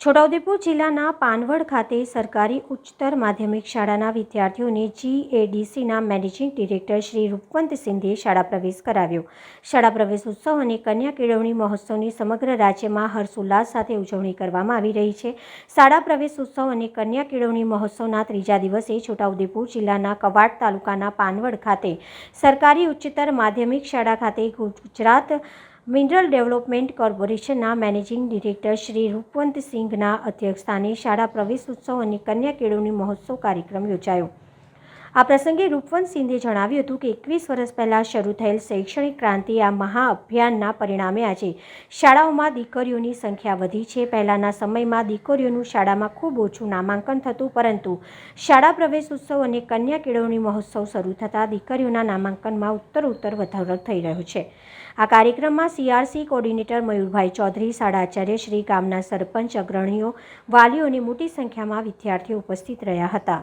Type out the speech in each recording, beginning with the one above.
છોટાઉદેપુર જિલ્લાના પાનવડ ખાતે સરકારી ઉચ્ચતર માધ્યમિક શાળાના વિદ્યાર્થીઓને જીએડીસીના મેનેજિંગ ડિરેક્ટર શ્રી રૂપવંત સિંધે શાળા પ્રવેશ કરાવ્યો. શાળા પ્રવેશ ઉત્સવ અને કન્યા કેળવણી મહોત્સવની સમગ્ર રાજ્યમાં હર્ષોલ્લાસ સાથે ઉજવણી કરવામાં આવી રહી છે. શાળા પ્રવેશ ઉત્સવ અને કન્યા કેળવણી મહોત્સવના ત્રીજા દિવસે છોટાઉદેપુર જિલ્લાના કવાડ તાલુકાના પાનવડ ખાતે સરકારી ઉચ્ચતર માધ્યમિક શાળા ખાતે ગુજરાત મિનરલ ડેવલપમેન્ટ કોર્પોરેશનના મેનેજિંગ ડિરેક્ટર શ્રી રૂપવંત સિંઘના અધ્યક્ષસ્થાને શાળા પ્રવેશ ઉત્સવ અને કન્યા કેળવણી મહોત્સવ કાર્યક્રમ યોજાયો. આ પ્રસંગે રૂપવંત સિંધે જણાવ્યું હતું કે એકવીસ વર્ષ પહેલાં શરૂ થયેલ શૈક્ષણિક ક્રાંતિ આ મહાઅભિયાનના પરિણામે આજે શાળાઓમાં દીકરીઓની સંખ્યા વધી છે. પહેલાંના સમયમાં દીકરીઓનું શાળામાં ખૂબ ઓછું નામાંકન થતું, પરંતુ શાળા પ્રવેશ ઉત્સવ અને કન્યા કેળવણી મહોત્સવ શરૂ થતાં દીકરીઓના નામાંકનમાં ઉત્તર ઉત્તર વધારો થઈ રહ્યો છે. આ કાર્યક્રમમાં સીઆરસી કોર્ડિનેટર મયુરભાઈ ચૌધરી, શાળા આચાર્ય શ્રી ગામના સરપંચ, અગ્રણીઓ, વાલીઓ અને મોટી સંખ્યામાં વિદ્યાર્થીઓ ઉપસ્થિત રહ્યા હતા.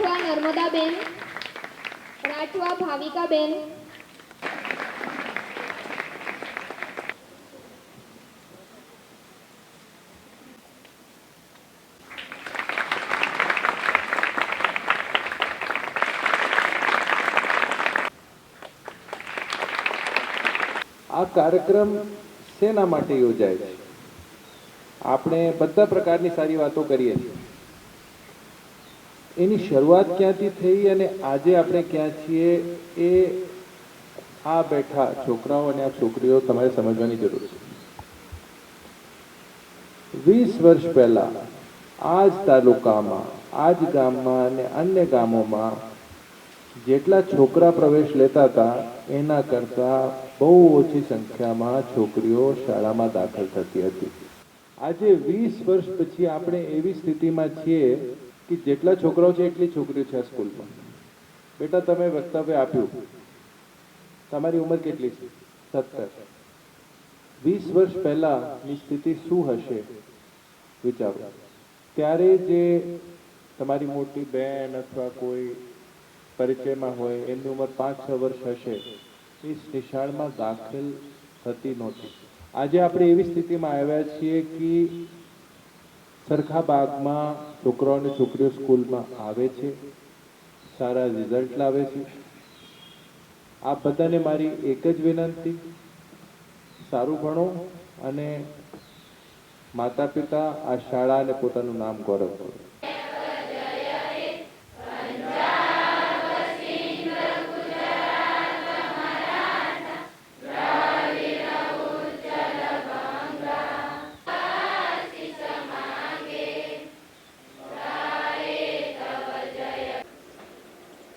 રાઠવા નર્મદાબેન, રાઠવા ભાવિકાબેન. આ કાર્યક્રમ શેના માટે યોજાય છે? આપણે બધા પ્રકારની સારી વાતો કરીએ છીએ. એની શરૂઆત ક્યાંથી થઈ અને આજે આપણે ક્યાં છીએ એ આ બેઠા છોકરાઓ અને આ છોકરીઓ તમારે સમજવાની જરૂર છે. વીસ વર્ષ પહેલા આ જ તાલુકામાં આ જ ગામમાં અને અન્ય ગામોમાં જેટલા છોકરા પ્રવેશ લેતા હતા, એના કરતા બહુ ઓછી સંખ્યામાં છોકરીઓ શાળામાં દાખલ થતી હતી. આજે વીસ વર્ષ પછી આપણે એવી સ્થિતિમાં છીએ કે જેટલા છોકરાઓ છે એટલી છોકરીઓ છે સ્કૂલમાં બેટા, તમે વક્તવ્ય આપ્યું. તમારી ઉંમર કેટલી છે? સત્તર. વીસ વર્ષ પહેલાની સ્થિતિ શું હશે? વિચારો. ત્યારે જે તમારી મોટી બહેન અથવા કોઈ પરિચયમાં હોય, એમની ઉંમર પાંચ, છ વર્ષ હશે, એ નિશાળમાં દાખલ થતી નહોતી. આજે આપણે એવી સ્થિતિમાં આવ્યા છીએ કે સરખા બાગમાં છોકરાઓ અને છોકરીઓ સ્કૂલમાં આવે છે, સારા રિઝલ્ટ લાવે છે. આપ બધાને મારી એક જ વિનંતી, સારું ભણો અને માતા પિતા આ શાળા અને પોતાનું નામ ગૌરવ કરો.